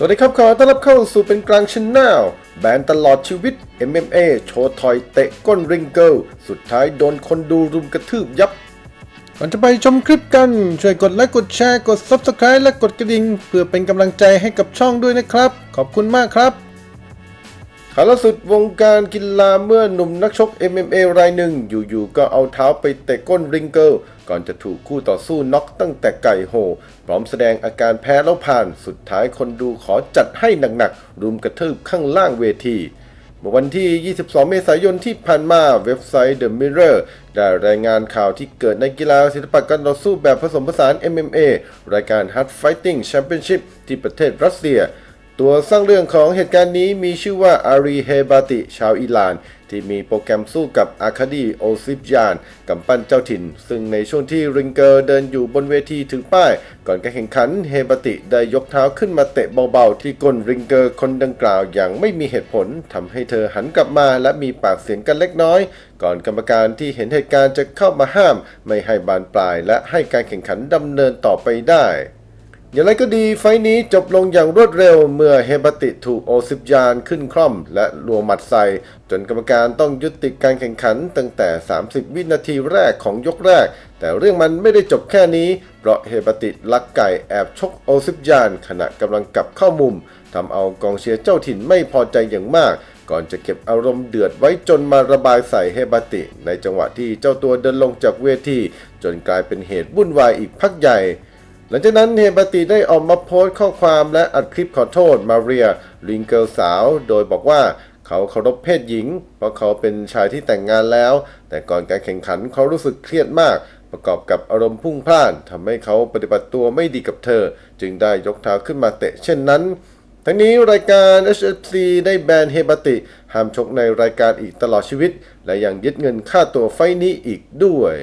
สวัสดีครับ ขอต้อนรับเข้าสู่เป็นกลางชนแนลแบนตลอดชีวิต MMA โชว์ถอยเตะก้นริงเกิลสุดท้ายโดนคนดูรุมกระทืบยับ ก่อนจะไปชมคลิปกัน ช่วยกดไลค์กดแชร์กด Subscribe และกดกระดิ่ง เพื่อเป็นกำลังใจให้กับช่องด้วยนะครับ ขอบคุณมากครับ ข่าวล่าสุดวงการกีฬาเมื่อหนุ่มนักชก MMA รายหนึ่ง อยู่ๆก็เอาเท้าไปเตะก้นริงเกิลก่อนจะถูกคู่ต่อสู้น็อกตั้งแต่ไก่โหพร้อมแสดงอาการแพ้แล้วผ่าน สุดท้ายคนดูขอจัดให้หนักๆ รุมกระทืบข้างล่างเวทีเมื่อวันที่ 22 เมษายนที่ผ่านมาเว็บไซต์ The Mirror ได้รายงานข่าวที่เกิดในกีฬาศิลปะการต่อสู้แบบผสมผสาน MMA รายการ Hard Fighting Championship ที่ประเทศรัสเซีย ตัวสร้างเรื่องของเหตุการณ์นี้มีชื่อว่าอารีเฮบาติ ชาวอิหร่าน ที่มีโปรแกรมสู้กับอาคาดีโอซิฟยานกำปั้นเจ้าถิ่น ซึ่งในช่วงที่ริงเกอร์เดินอยู่บนเวทีถือป้าย ก่อนการแข่งขันเฮบาติได้ยกเท้าขึ้นมาเตะเบาๆ ที่ก้นริงเกอร์คนดังกล่าวอย่างไม่มีเหตุผลทำให้เธอหันกลับมาและมีปากเสียงกันเล็กน้อย ก่อนกรรมการที่เห็นเหตุการณ์จะเข้ามาห้าม ไม่ให้บานปลาย และให้การแข่งขันดำเนินต่อไปได้ อย่างไรก็ดีไฟนี้จบลงอย่างรวดเร็วเมื่อเฮบาติถูกโอซิบยานขึ้นคร่อม และรัวหมัดใส่จนกรรมการต้องยุติการแข่งขันตั้งแต่ 30 วินาทีแรกของยกแรก แต่เรื่องมันไม่ได้จบแค่นี้ เพราะเฮบาติลักไก่แอบชกโอซิบยาน ขณะกำลังกลับเข้ามุมทำเอากองเชียร์เจ้าถิ่นไม่พอใจอย่างมาก ก่อนจะเก็บอารมณ์เดือดไว้จนมาระบายใส่เฮบาติ ในจังหวะที่เจ้าตัวเดินลงจากเวทีจนกลายเป็นเหตุวุ่นวายอีกพักใหญ่ หลังจากนั้นเฮบาติได้ออกมาโพสต์ข้อความและอัดคลิปขอโทษมาเรียลิงเกิลสาว โดยบอกว่าเขาเคารพเพศหญิง เพราะเขาเป็นชายที่แต่งงานแล้ว แต่ก่อนการแข่งขันเขารู้สึกเครียดมาก ประกอบกับอารมณ์พุ่งพล่านทำให้เขาปฏิบัติตัวไม่ดีกับเธอ จึงได้ยกเท้าขึ้นมาเตะเช่นนั้น ทั้งนี้รายการ HFC ได้แบนเฮบาติ ห้ามชกในรายการอีกตลอดชีวิต และยังยึดเงินค่าตัวไฟท์นี้อีกด้วย